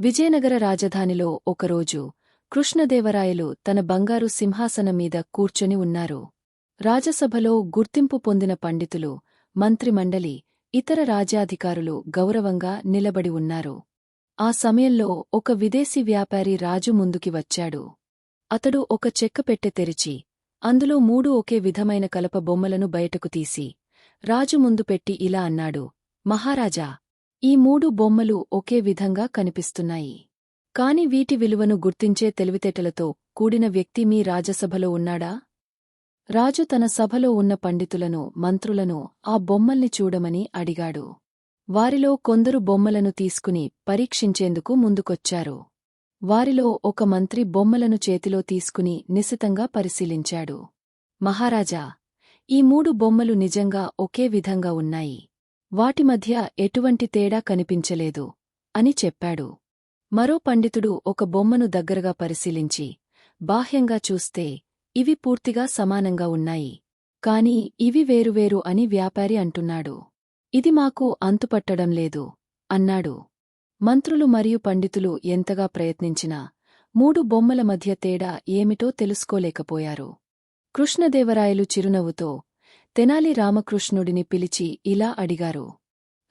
విజయనగర రాజధానిలో ఒకరోజు కృష్ణదేవరాయలు తన బంగారు సింహాసనం మీద కూర్చొని ఉన్నారు. రాజసభలో గుర్తింపు పొందిన పండితులు మంత్రిమండలి ఇతర రాజ్యాధికారులు గౌరవంగా నిలబడి ఉన్నారు. ఆ సమయంలో ఒక విదేశీ వ్యాపారి రాజు ముందుకి వచ్చాడు. అతడు ఒక చెక్కపెట్టె తెరిచి అందులో మూడు ఒకే విధమైన కలప బొమ్మలను బయటకు తీసి రాజు ముందు పెట్టి ఇలా అన్నాడు మహారాజా ఈ మూడు బొమ్మలు ఒకే విధంగా కనిపిస్తున్నాయి. కాని వీటి విలువను గుర్తించే తెలివితేటలతో కూడిన వ్యక్తి మీ రాజసభలో ఉన్నాడా? రాజు తన సభలో ఉన్న పండితులను మంత్రులను ఆ బొమ్మల్ని చూడమని అడిగాడు. వారిలో కొందరు బొమ్మలను తీసుకుని పరీక్షించేందుకు ముందుకొచ్చారు. వారిలో ఒక మంత్రి బొమ్మలను చేతిలో తీసుకుని నిశితంగా పరిశీలించాడు. మహారాజా ఈ మూడు బొమ్మలు నిజంగా ఒకే విధంగా ఉన్నాయి. వాటి మధ్య ఎటువంటి తేడా కనిపించలేదు అని చెప్పాడు. మరో పండితుడు ఒక బొమ్మను దగ్గరగా పరిశీలించి బాహ్యంగా చూస్తే ఇవి పూర్తిగా సమానంగా ఉన్నాయి. కాని ఇవి వేరువేరు అని వ్యాపారి అంటున్నాడు. ఇది మాకు అంతుపట్టడం లేదు అన్నాడు. మంత్రులు మరియు పండితులు ఎంతగా ప్రయత్నించినా మూడు బొమ్మల మధ్య తేడా ఏమిటో తెలుసుకోలేకపోయారు. కృష్ణదేవరాయలు చిరునవ్వుతో తెనాలి రామకృష్ణుడిని పిలిచి ఇలా అడిగారు.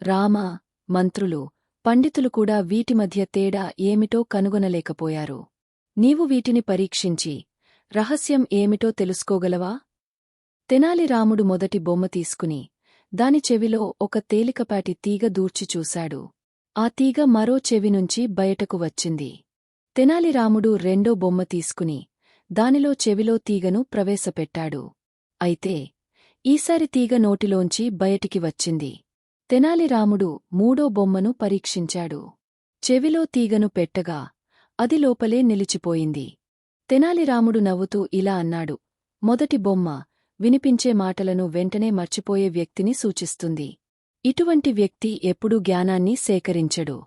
రామ మంత్రులు పండితులు కూడా వీటి మధ్య తేడా ఏమిటో కనుగొనలేకపోయారు. నీవు వీటిని పరీక్షించి రహస్యం ఏమిటో తెలుసుకోగలవా? తెనాలి రాముడు మొదటి బొమ్మ తీసుకుని దాని చెవిలో ఒక తేలికపాటి తీగ దూర్చి చూశాడు. ఆ తీగ మరో చెవి నుంచి బయటకు వచ్చింది. తెనాలి రాముడు రెండో బొమ్మ తీసుకుని దానిలో చెవిలో తీగను ప్రవేశపెట్టాడు. అయితే ఈసారి తీగ నోటిలోంచి బయటికి వచ్చింది. తెనాలి రాముడు మూడో బొమ్మను పరీక్షించాడు. చెవిలో తీగను పెట్టగా అది లోపలే నిలిచిపోయింది. తెనాలిరాముడు నవ్వుతూ ఇలా అన్నాడు మొదటి బొమ్మ వినిపించే మాటలను వెంటనే మర్చిపోయే వ్యక్తిని సూచిస్తుంది. ఇటువంటి వ్యక్తి ఎప్పుడూ జ్ఞానాన్ని సేకరించడు.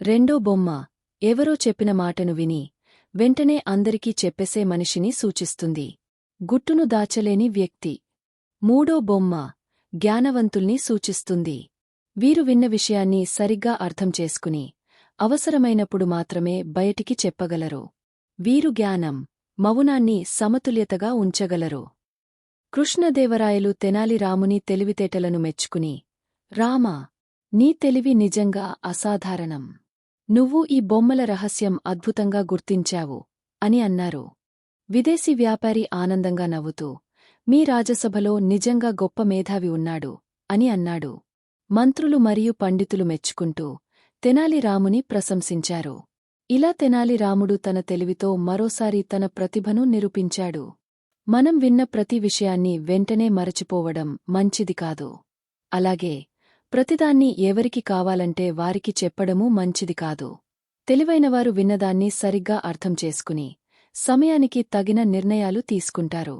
రెండో బొమ్మ ఎవరో చెప్పిన మాటను విని వెంటనే అందరికీ చెప్పేసే మనిషిని సూచిస్తుంది. గుట్టును దాచలేని వ్యక్తి మూడో బొమ్మ జ్ఞానవంతుల్ని సూచిస్తుంది. వీరు విన్న విషయాన్ని సరిగ్గా అర్థం చేసుకుని అవసరమైనప్పుడు మాత్రమే బయటికి చెప్పగలరు. వీరు జ్ఞానం మౌనాన్ని సమతుల్యతగా ఉంచగలరు. కృష్ణదేవరాయలు తెనాలి రాముని తెలివితేటలను మెచ్చుకుని రామా నీ తెలివి నిజంగా అసాధారణం. నువ్వు ఈ బొమ్మల రహస్యం అద్భుతంగా గుర్తించావు అని అన్నారు. విదేశీ వ్యాపారి ఆనందంగా నవ్వుతూ మీ రాజసభలో నిజంగా గొప్ప మేధావి ఉన్నాడు అని అన్నాడు. మంత్రులు మరియు పండితులు మెచ్చుకుంటూ తెనాలి రాముని ప్రశంసించారు. ఇలా తెనాలి రాముడు తన తెలివితో మరోసారి తన ప్రతిభను నిరూపించాడు. మనం విన్న ప్రతి విషయాన్ని వెంటనే మరచిపోవడం మంచిది కాదు. అలాగే ప్రతిదాన్ని ఎవరికి కావాలంటే వారికి చెప్పడమూ మంచిది కాదు. తెలివైనవారు విన్నదాన్ని సరిగ్గా అర్థం చేసుకుని సమయానికి తగిన నిర్ణయాలు తీసుకుంటారు.